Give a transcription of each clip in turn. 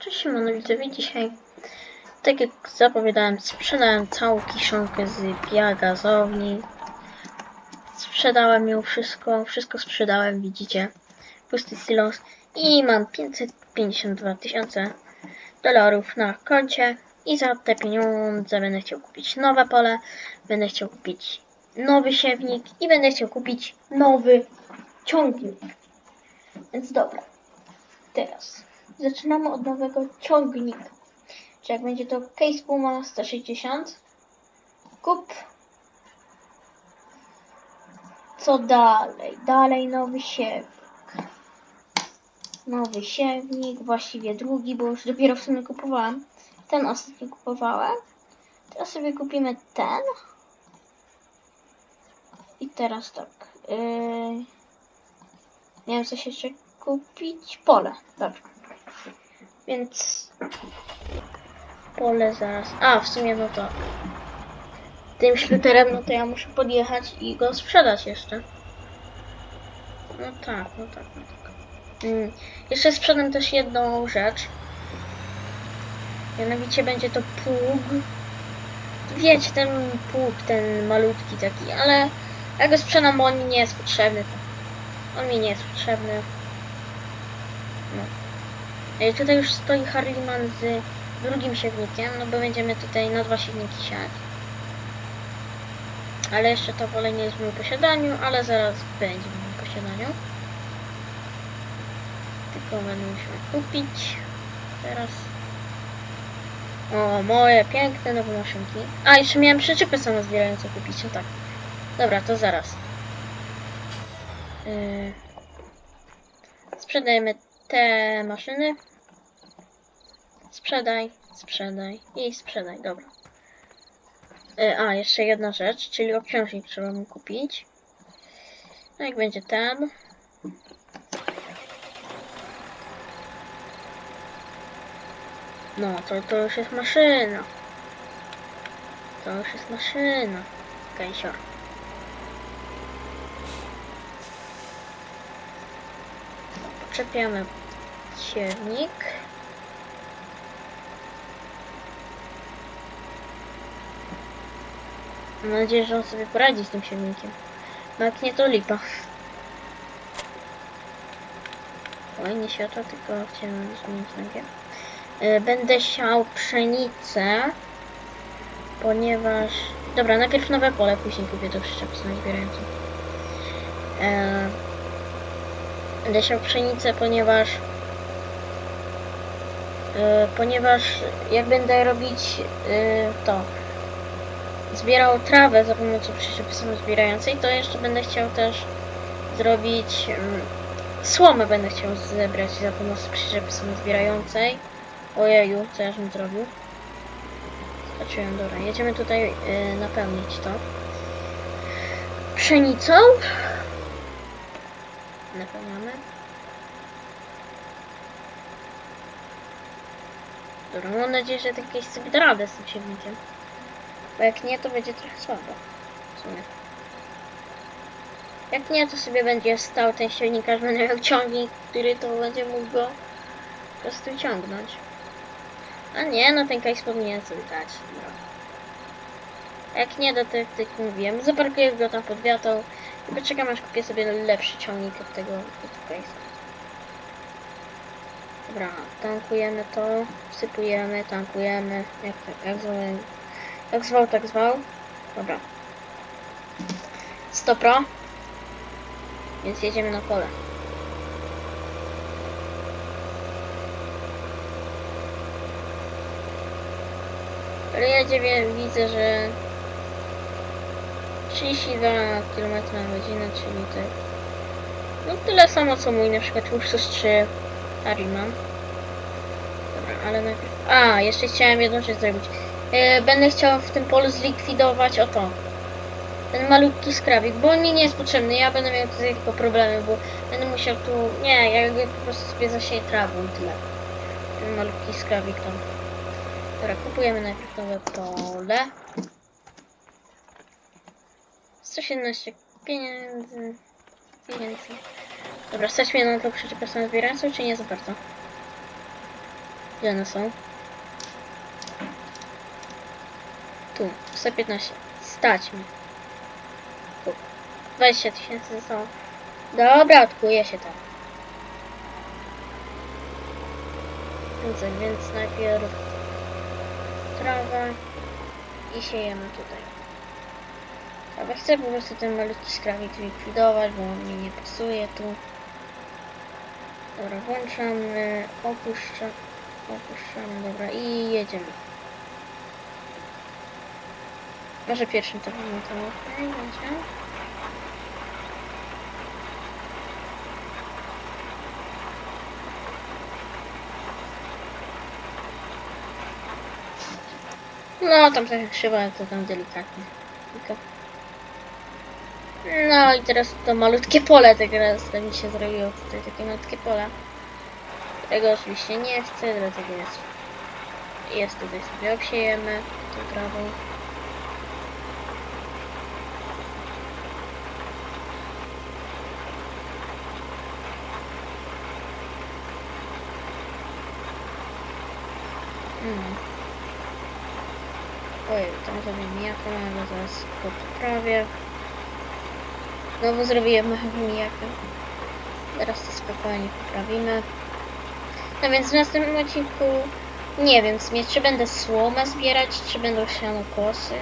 Cześć, Simon, widzowie. Dzisiaj, tak jak zapowiadałem, sprzedałem całą kiszonkę z biogazowni. Sprzedałem ją wszystko, wszystko sprzedałem, widzicie. Pusty silos. I mam 552 tysiące dolarów na koncie. I za te pieniądze będę chciał kupić nowe pole, będę chciał kupić nowy siewnik i będę chciał kupić nowy ciągnik. Więc dobra, teraz zaczynamy od nowego ciągnika. Czy jak będzie to Case Puma 160. Kup. Co dalej? Dalej nowy siewnik. Nowy siewnik, właściwie drugi, bo już dopiero w sumie kupowałem. Ten ostatni kupowałem. Teraz sobie kupimy ten. I teraz tak. Yy... Nie wiem, co się jeszcze kupić. Pole. Dobrze. Więc pole zaraz. A, w sumie no to tym śluterem, no to ja muszę podjechać i go sprzedać jeszcze. No tak, no tak, no tak. Mm. Jeszcze sprzedam też jedną rzecz. Mianowicie będzie to pług. Wiecie, ten pług, ten malutki taki, ale ja go sprzedam, bo on mi nie jest potrzebny. On mi nie jest potrzebny. Tutaj już stoi Harriman z drugim siewnikiem, no bo będziemy tutaj na dwa siewniki siać. Ale jeszcze to pole nie jest w moim posiadaniu, ale zaraz będzie w moim posiadaniu. Tylko będę musiał kupić. Teraz. O, moje piękne nowe maszynki. A, jeszcze miałem przyczepy samozbierające kupić, no tak. Dobra, to zaraz. Yy, sprzedajemy te maszyny. Sprzedaj, sprzedaj i sprzedaj, dobra. Yy, a, jeszcze jedna rzecz, czyli obciążnik trzeba mi kupić. No jak będzie ten. No, to, to już jest maszyna. To już jest maszyna. Kęsior. Podczepiamy siewnik. Mam nadzieję, że on sobie poradzi z tym siewnikiem. No jak nie, to lipa. Oj, nie światło, tylko chciałem zmienić nogę. E, Będę siał pszenicę, ponieważ... Dobra, najpierw nowe pole, później kupię to przyczep zbierającą. E, Będę siał pszenicę, ponieważ... e, Ponieważ jak będę robić to... Zbierał trawę za pomocą przyczepy samozbierającej, to jeszcze będę chciał też zrobić... mm, Słomę będę chciał zebrać za pomocą przyczepy samozbierającej. Ojeju, co ja żem zrobił? Skoczyłem, dobra. Jedziemy tutaj y, napełnić to. Pszenicą. Napełniamy. Dobra, mam nadzieję, że ten case sobie radę z tym siewnikiem. Bo jak nie, to będzie trochę słabo. W sumie. Jak nie, to sobie będzie stał ten siewnik, aż będę miał ciągnik, który to będzie mógł go po prostu ciągnąć. A nie, no ten case powinien sobie dać. No. Jak nie, to tak jak mówiłem, zaparkuję go tam pod wiatą i poczekam aż kupię sobie lepszy ciągnik od tego, od case'a. Dobra, tankujemy to, wsypujemy, tankujemy, jak, jak zwał, jak zwał, tak zwał. Dobra. 100 pro. Więc jedziemy na pole. Ale ja dziewię, widzę, że 32 km na godzinę, czyli to no tyle samo co mój, na przykład Ursus 3 Harriman. Dobra, ale najpierw... A, jeszcze chciałem jedną rzecz zrobić. E, będę chciał w tym polu zlikwidować o to. Ten malutki skrawik, bo on mi nie jest potrzebny. Ja będę miał tutaj tylko problemy, bo będę musiał tu... Nie, ja go po prostu sobie zasieję trawą tyle. Ten malutki skrawik tam. Dobra, kupujemy najpierw nowe pole. 117 pieniędzy. Pieniędzy. Dobra, stać mnie na to przyczepę samozbierającą, czy nie za bardzo? Gdzie one są? Tu, 115. Stać mi. Tu. 20 tysięcy zostało. Dobra, odkuję się tam. Więc, więc najpierw trawę i siejemy tutaj. Ale chcę po prostu ten malutki skrawik zlikwidować, bo on mi nie pasuje tu. Dobra, włączamy, opuszczam, opuszczamy, dobra i jedziemy. Może pierwszym to będzie to okej, będzie. No, tam trochę krzywa, to tam delikatnie. Tylko... No i teraz to malutkie pole teraz to mi się zrobiło tutaj takie malutkie pole. Tego oczywiście nie chcę, dlatego jest. Jest tutaj sobie obsiejemy tą trawą. Mm. Ojej, tam sobie mijakę, ale zaraz go poprawię. Znowu zrobiłem mijakę. Teraz to spokojnie poprawimy. No więc w następnym odcinku nie wiem sumie, czy będę słomę zbierać, czy będą sianokosy.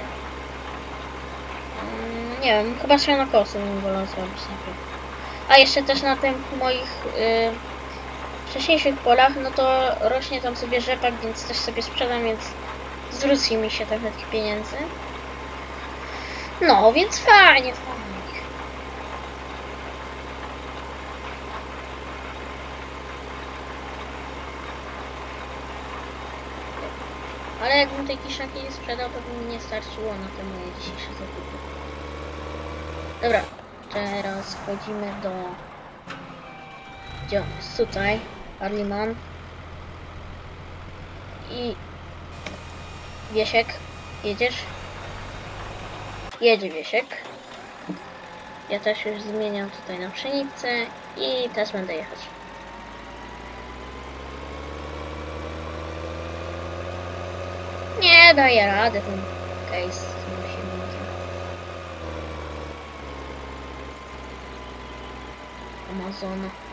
Mm, nie wiem, chyba sianokosy bym wolał zrobić najpierw. A jeszcze też na tych moich y, wcześniejszych polach, no to rośnie tam sobie rzepak, więc też sobie sprzedam, więc zwróci mi się trochę tych pieniędzy. No, więc fajnie, fajnie. Ale jakbym tej kiszaki nie sprzedał, to by mi nie starczyło na te moje dzisiejsze zakupy. Dobra, teraz wchodzimy do... Gdzie on jest? Tutaj. Arliman. I... Wiesiek, jedziesz? Jedzie Wiesiek. Ja też już zmieniam tutaj na pszenicę i też będę jechać. Nie daję rady ten case. Amazona.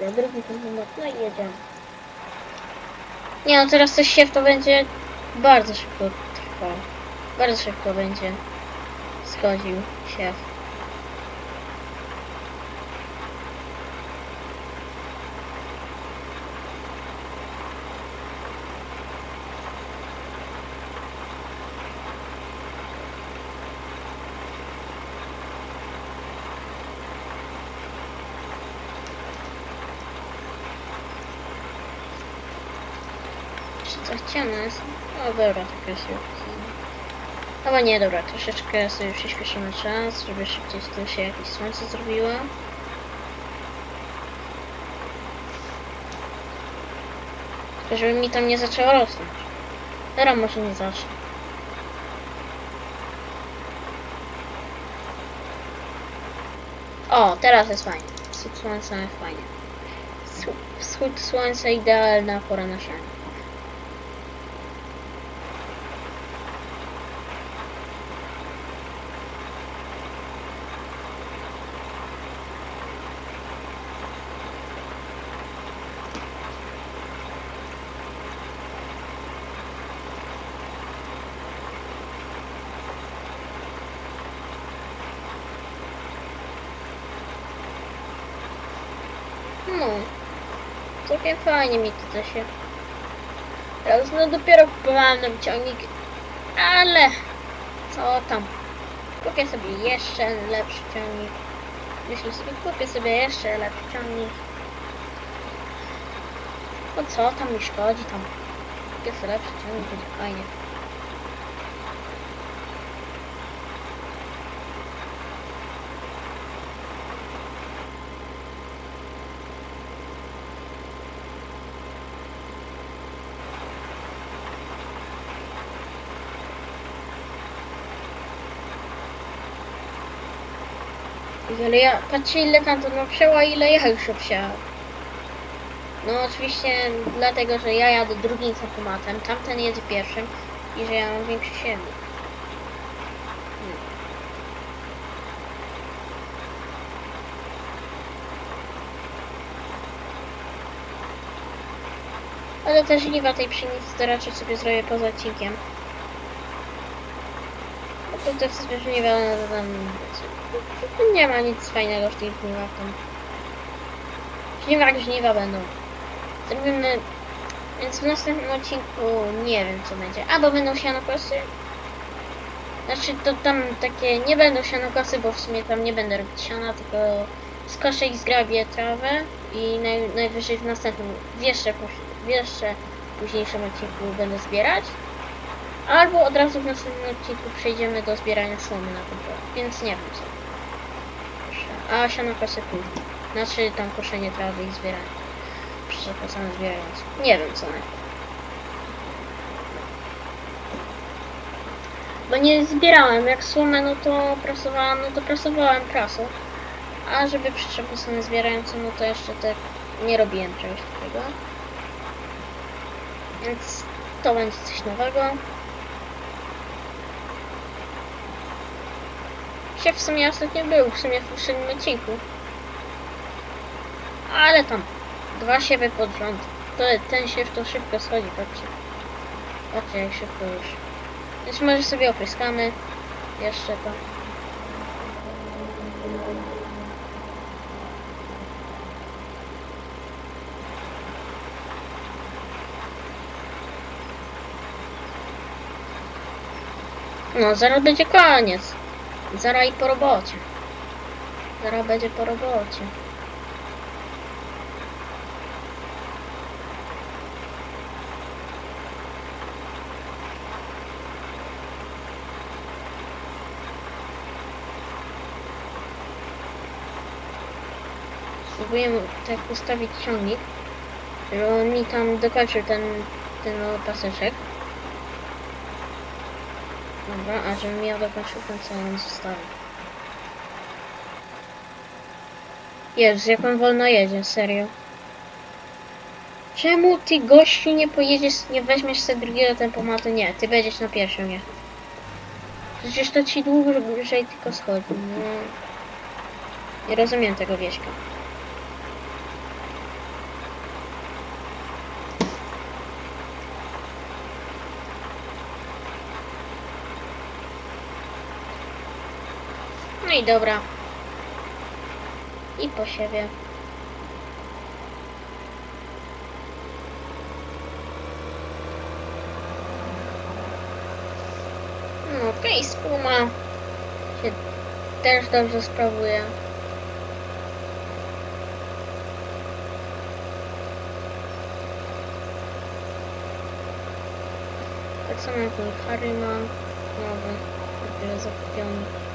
Dobra, drugi konsumat, no i jedziemy. Nie no, teraz coś się w to będzie bardzo szybko trwał. Bardzo szybko będzie schodził się. Ciemno jest? No dobra, tak jest już. Chyba nie, dobra, troszeczkę sobie przyspieszymy czas, żeby szybciej tu się jakieś słońce zrobiło. Tylko żeby mi tam nie zaczęło rosnąć. Teraz może nie zacznie. O, teraz jest fajnie. Wschód słońca jest fajnie. Wschód- słońca idealna pora na sianie. No, całkiem fajnie mi tutaj się. Teraz no dopiero kupowałem nowy ciągnik, ale co tam. Kupię sobie jeszcze lepszy ciągnik. Myślę sobie, kupię sobie jeszcze lepszy ciągnik. No co tam mi szkodzi tam. Kupię sobie lepszy ciągnik, będzie fajnie. Ale ja, patrzcie ile tam to naprzęła, ile ja już obsiała. No oczywiście dlatego, że ja jadę drugim samochodem, tamten jedzie pierwszym i że ja mam większy silnik. Hmm. Ale też liwa tej pszenicy to raczej sobie zrobię poza odcinkiem. To też żniwa, no to tam... Nie ma nic fajnego w tych żniwach tam. Żniwa jak żniwa będą. Zrobimy... Więc w następnym odcinku nie wiem co będzie. Albo będą sianokosy. Znaczy to tam takie nie będą sianokosy, bo w sumie tam nie będę robić siana, tylko skoszę i zgrabię trawę i naj, najwyżej w następnym, w jeszcze, w jeszcze późniejszym odcinku będę zbierać. Albo od razu w następnym odcinku przejdziemy do zbierania słomy na kontrolę, więc nie wiem co. A sianokosy później. Znaczy tam koszenie trawy i zbieranie. Przyczepacane zbierając. Nie wiem co najpierw. Bo nie zbierałem, jak słomę no to prasowałam, no to prasowałem prasą. A żeby same zbierające, no to jeszcze tak nie robiłem czegoś takiego. Więc to będzie coś nowego. Się w sumie ostatnio był, w sumie w poprzednim odcinku. Ale tam dwa siewy pod rząd. To, ten siew to szybko schodzi, patrzcie. Patrzcie jak szybko już. Więc może sobie opryskamy jeszcze to. No, zaraz będzie koniec. Zaraz i po robocie. Zaraz będzie po robocie. Spróbuję tak ustawić ciągnik, żeby on mi tam dokończył ten, ten paseczek. Dobra, a żebym ja dokończył ten co on zostawił. Jezus, jak on wolno jedzie, serio. Czemu ty gościu nie pojedziesz, nie weźmiesz sobie drugiego tempomatu? Nie, ty będziesz na pierwszym jechał. Przecież to ci dłużej tylko schodzi. No. Nie rozumiem tego wieśka. I dobra. I po siebie. No okej, spuma się też dobrze sprawuje. Tak samo jak mój Harryman, nowy, dopiero zakupiony.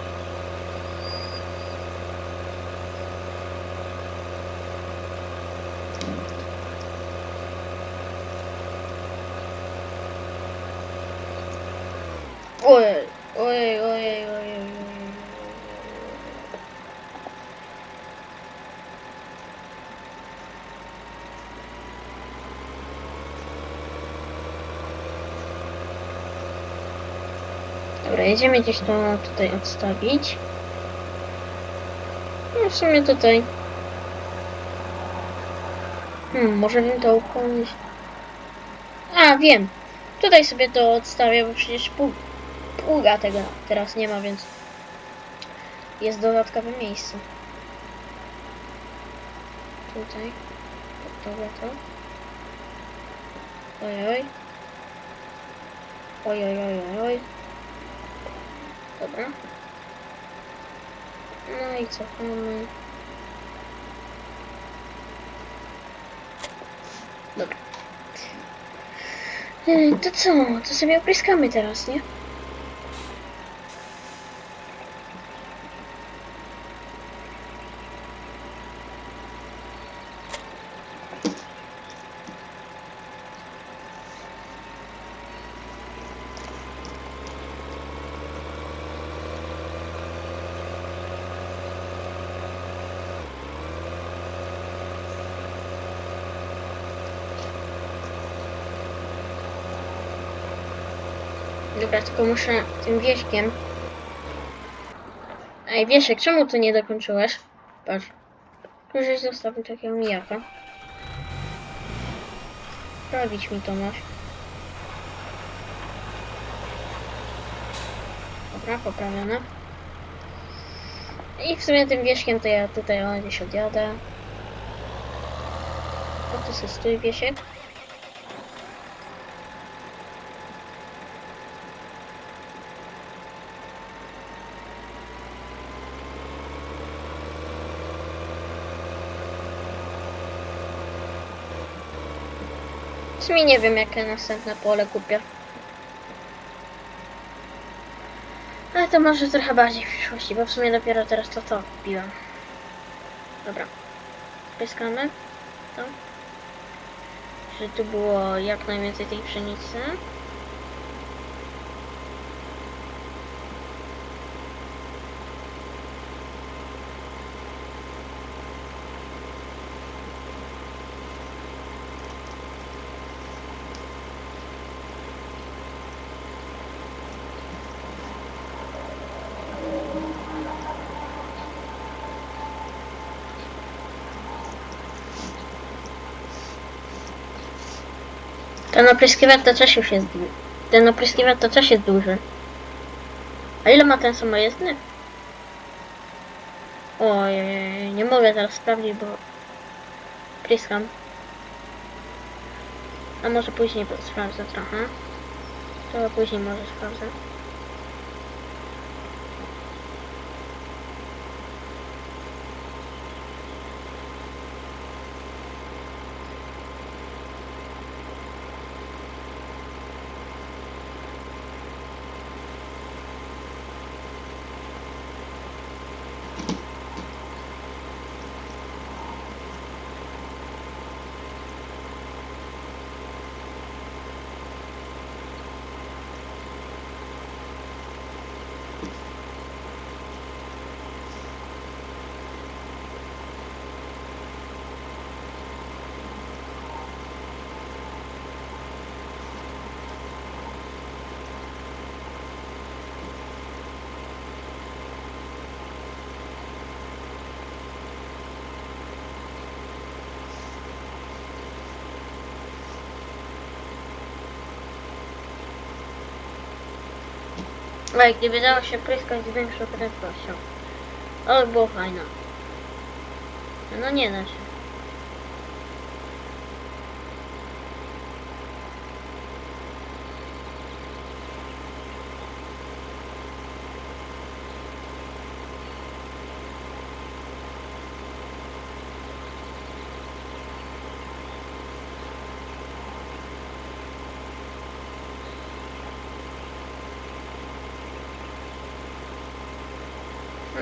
Ojej, ojej, ojej, ojej. Dobra, jedziemy gdzieś to tutaj odstawić. No w sumie tutaj. Hmm, może bym to ukończyć. A, wiem. Tutaj sobie to odstawię, bo przecież pół, pługa tego teraz nie ma, więc jest dodatkowe miejsce. Tutaj. Dobra, to. Oj, oj. Oj, oj. Dobra. No i cofamy. Dobra. To co? To sobie opryskamy teraz, nie? Dobra, tylko muszę tym wieśkiem. Ej, Wiesiek, czemu tu nie dokończyłeś? Patrz. Tu żeś zostawił takiego mijaka. Sprawić mi to masz. Dobra, poprawione. I w sumie tym wieśkiem to ja tutaj gdzieś odjadę. O, to jest stój wiesiek. W sumie nie wiem, jakie następne pole kupię. Ale to może trochę bardziej w przyszłości, bo w sumie dopiero teraz to to kupiłem. Dobra. Pyskamy. To. Że tu było jak najwięcej tej pszenicy. Ten opryskiwacz to też już jest du- Ten opryskiwacz to też jest duży. A ile ma ten samojezdny? Ojej, nie mogę teraz sprawdzić, bo pryskam. A może później sprawdzę trochę. To później może sprawdzę. Ale gdyby dało się pryskać z większą prędkością. O, było fajne. No nie da się.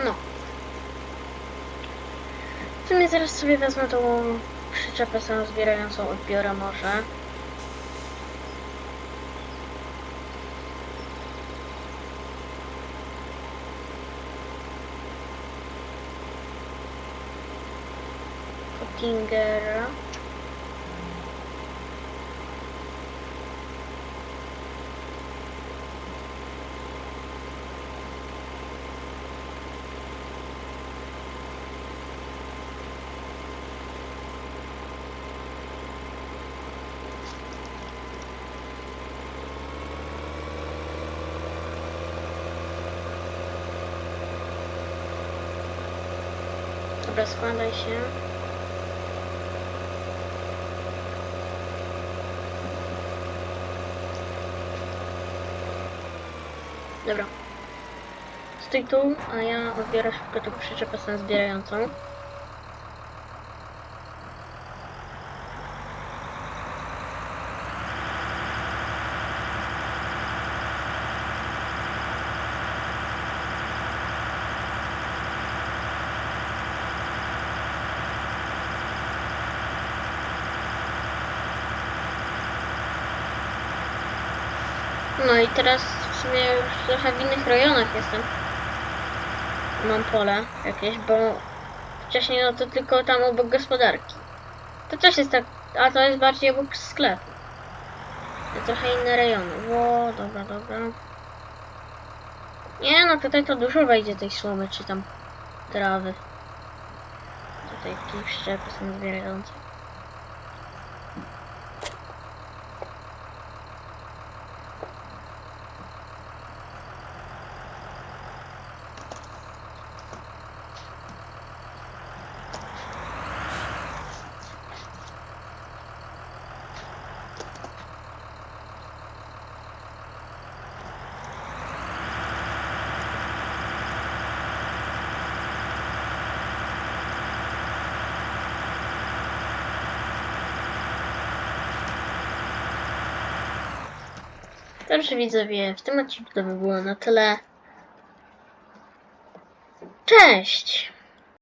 No. W sumie zaraz sobie wezmę tą przyczepę samozbierającą odbiorę może. Pottingera. Dobra, składaj się. Dobra. Stój tu, a ja odbiorę szybko tą przyczepę zbierającą. No i teraz w sumie już trochę w innych rejonach jestem. Mam pole jakieś, bo wcześniej no to tylko tam obok gospodarki. To też jest tak, a to jest bardziej obok sklepu. To trochę inne rejony. Ło, dobra, dobra. Nie no, tutaj to dużo wejdzie tej słomy, czy tam trawy. Tutaj jakieś szczepy są zwierzące. Dobrze widzowie, w tym odcinku to by było na tyle.